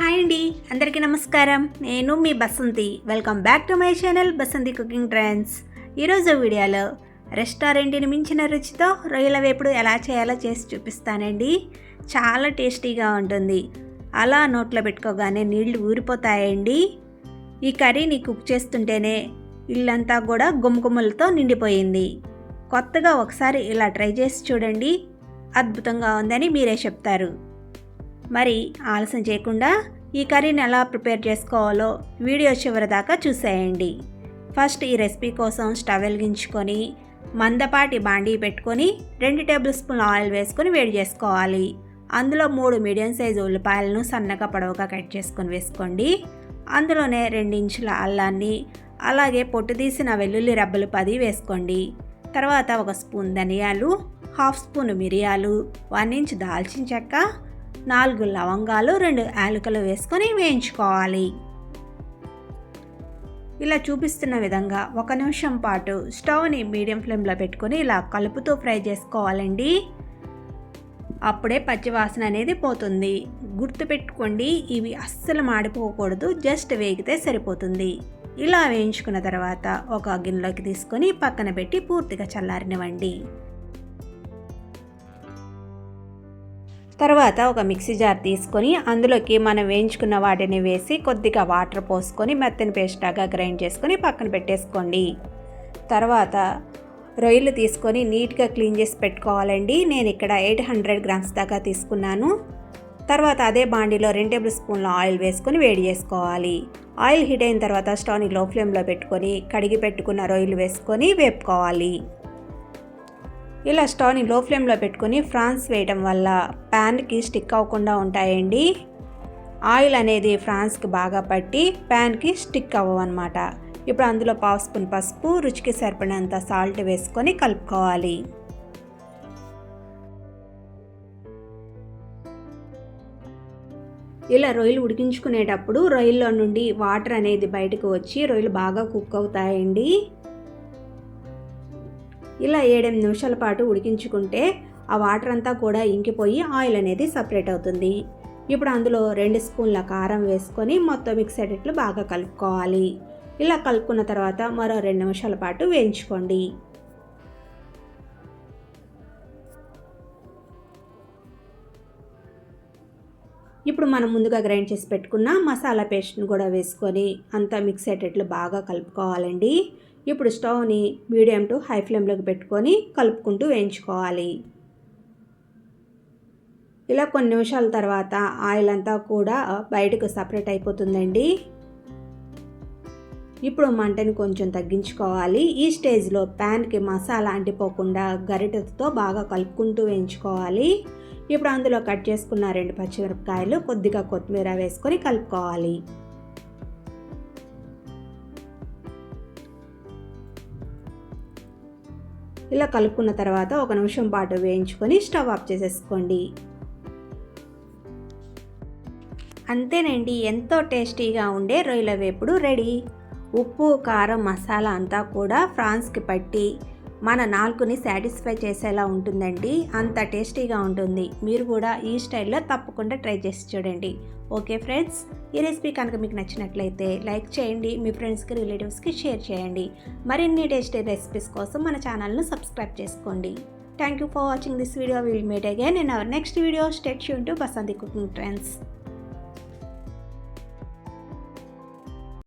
Hi అండి అందరికీ నమస్కారం. నేను మీ Basanti. Welcome back to my channel Basanti cooking trends ఈరోజు వీడియోలో రెస్టారెంట్ని మించిన రుచితో రొయ్యల వేపుడు ఎలా చేయాలో చేసి చూపిస్తానండి. చాలా టేస్టీగా ఉంటుంది. అలా నోట్లో పెట్టుకోగానే నీళ్ళు ఊరిపోతాయండి. ఈ కర్రీని కుక్ చేస్తుంటేనే ఇల్లంతా కూడా గుమ్మగుమ్మలతో నిండిపోయింది. కొత్తగా ఒకసారి ఇలా ట్రై చేసి చూడండి. అద్భుతంగా ఉందని మీరే చెప్తారు. మరి ఆలస్యం చేయకుండా ఈ కర్రీని ఎలా ప్రిపేర్ చేసుకోవాలో వీడియో చివరి దాకా చూసేయండి. ఫస్ట్ ఈ రెసిపీ కోసం స్టవ్ వెలిగించుకొని మందపాటి బాండీ పెట్టుకొని రెండు టేబుల్ స్పూన్ ఆయిల్ వేసుకొని వేడి చేసుకోవాలి. అందులో మూడు మీడియం సైజు ఉల్లిపాయలను సన్నగా పొడవుగా కట్ చేసుకొని వేసుకోండి. అందులోనే రెండు ఇంచుల అల్లాన్ని అలాగే పొట్టు తీసిన వెల్లుల్లి రబ్బలు పది వేసుకోండి. తర్వాత ఒక స్పూన్ ధనియాలు హాఫ్ స్పూన్ మిరియాలు వన్ ఇంచ్ దాల్చిన చెక్క నాలుగు లవంగాలు రెండు యాలకులు వేసుకొని వేయించుకోవాలి. ఇలా చూపిస్తున్న విధంగా ఒక నిమిషం పాటు స్టవ్ని మీడియం ఫ్లేమ్లో పెట్టుకొని ఇలా కలుపుతూ ఫ్రై చేసుకోవాలండి. అప్పుడే పచ్చివాసన అనేది పోతుంది. గుర్తుపెట్టుకోండి ఇవి అస్సలు మాడిపోకూడదు జస్ట్ వేగితే సరిపోతుంది. ఇలా వేయించుకున్న తర్వాత ఒక గిన్నెలోకి తీసుకొని పక్కన పెట్టి పూర్తిగా చల్లారినివ్వండి. తర్వాత ఒక మిక్సీ జార్ తీసుకొని అందులోకి మనం వేయించుకున్న వాటిని వేసి కొద్దిగా వాటర్ పోసుకొని మెత్తని పేస్టాగా గ్రైండ్ చేసుకొని పక్కన పెట్టేసుకోండి. తర్వాత రొయ్యలు తీసుకొని నీట్గా క్లీన్ చేసి పెట్టుకోవాలండి. నేను ఇక్కడ ఎయిట్ హండ్రెడ్ గ్రామ్స్ దాకా తీసుకున్నాను. తర్వాత అదే బాండీలో రెండు టేబుల్ స్పూన్ల ఆయిల్ వేసుకొని వేడి చేసుకోవాలి. ఆయిల్ హీట్ అయిన తర్వాత స్టవ్ని లో ఫ్లేమ్లో పెట్టుకొని కడిగి పెట్టుకున్న రొయ్యలు వేసుకొని వేపుకోవాలి. ఇలా స్టవ్ని లో ఫ్లేమ్లో పెట్టుకుని ఫ్రాన్స్ వేయడం వల్ల ప్యాన్కి స్టిక్ అవ్వకుండా ఉంటాయండి. ఆయిల్ అనేది ఫ్రాన్స్కి బాగా పట్టి ప్యాన్కి స్టిక్ అవ్వమన్నమాట ఇప్పుడు అందులో పావు స్పూన్ పసుపు రుచికి సరిపడినంత సాల్ట్ వేసుకొని కలుపుకోవాలి. ఇలా రొయ్యలు ఉడికించుకునేటప్పుడు రొయ్యల్లో నుండి వాటర్ అనేది బయటకు వచ్చి రొయ్యలు బాగా కుక్ అవుతాయండి. ఇలా ఏడెనిమిది నిమిషాల పాటు ఉడికించుకుంటే ఆ వాటర్ అంతా కూడా ఇంకిపోయి ఆయిల్ అనేది సపరేట్ అవుతుంది. ఇప్పుడు అందులో రెండు స్పూన్ల కారం వేసుకొని మొత్తం మిక్స్ అయ్యేటట్లు బాగా కలుపుకోవాలి. ఇలా కలుపుకున్న తర్వాత మరో రెండు నిమిషాల పాటు వేయించుకోండి. ఇప్పుడు మనం ముందుగా గ్రైండ్ చేసి పెట్టుకున్న మసాలా పేస్ట్ని కూడా వేసుకొని అంతా మిక్స్ అయ్యేటట్లు బాగా కలుపుకోవాలండి. ఇప్పుడు స్టవ్ని మీడియం టు హై ఫ్లేమ్లోకి పెట్టుకొని కలుపుకుంటూ వేయించుకోవాలి. ఇలా కొన్ని నిమిషాల తర్వాత ఆయిల్ అంతా కూడా బయటకు సపరేట్ అయిపోతుందండి. ఇప్పుడు మంటని కొంచెం తగ్గించుకోవాలి. ఈ స్టేజ్లో ప్యాన్కి మసాలా అంటిపోకుండా గరిటెతో బాగా కలుపుకుంటూ వేయించుకోవాలి. ఇప్పుడు అందులో కట్ చేసుకున్న రెండు పచ్చిమిరపకాయలు కొద్దిగా కొత్తిమీర వేసుకొని కలుపుకోవాలి. ఇలా కలుపుకున్న తర్వాత ఒక నిమిషం పాటు వేయించుకొని స్టవ్ ఆఫ్ చేసేసుకోండి. అంతేనండి ఎంతో టేస్టీగా ఉండే రొయ్యల వేపుడు రెడీ. ఉప్పు కారం మసాలా అంతా కూడా ఫ్రాన్స్కి పట్టి మన నాలుగుని సాటిస్ఫై చేసేలా ఉంటుందండి. అంత టేస్టీగా ఉంటుంది. మీరు కూడా ఈ స్టైల్లో తప్పకుండా ట్రై చేసి చూడండి. Okay friends? ఈ రెసిపీ కనుక మీకు నచ్చినట్లయితే లైక్ చేయండి. మీ ఫ్రెండ్స్కి రిలేటివ్స్కి షేర్ చేయండి. మరిన్ని టేస్టీ రెసిపీస్ కోసం మన ఛానల్ను సబ్స్క్రైబ్ చేసుకోండి. Thank you for watching this video will meet again in our next video stay Yoon to Basanti cooking trends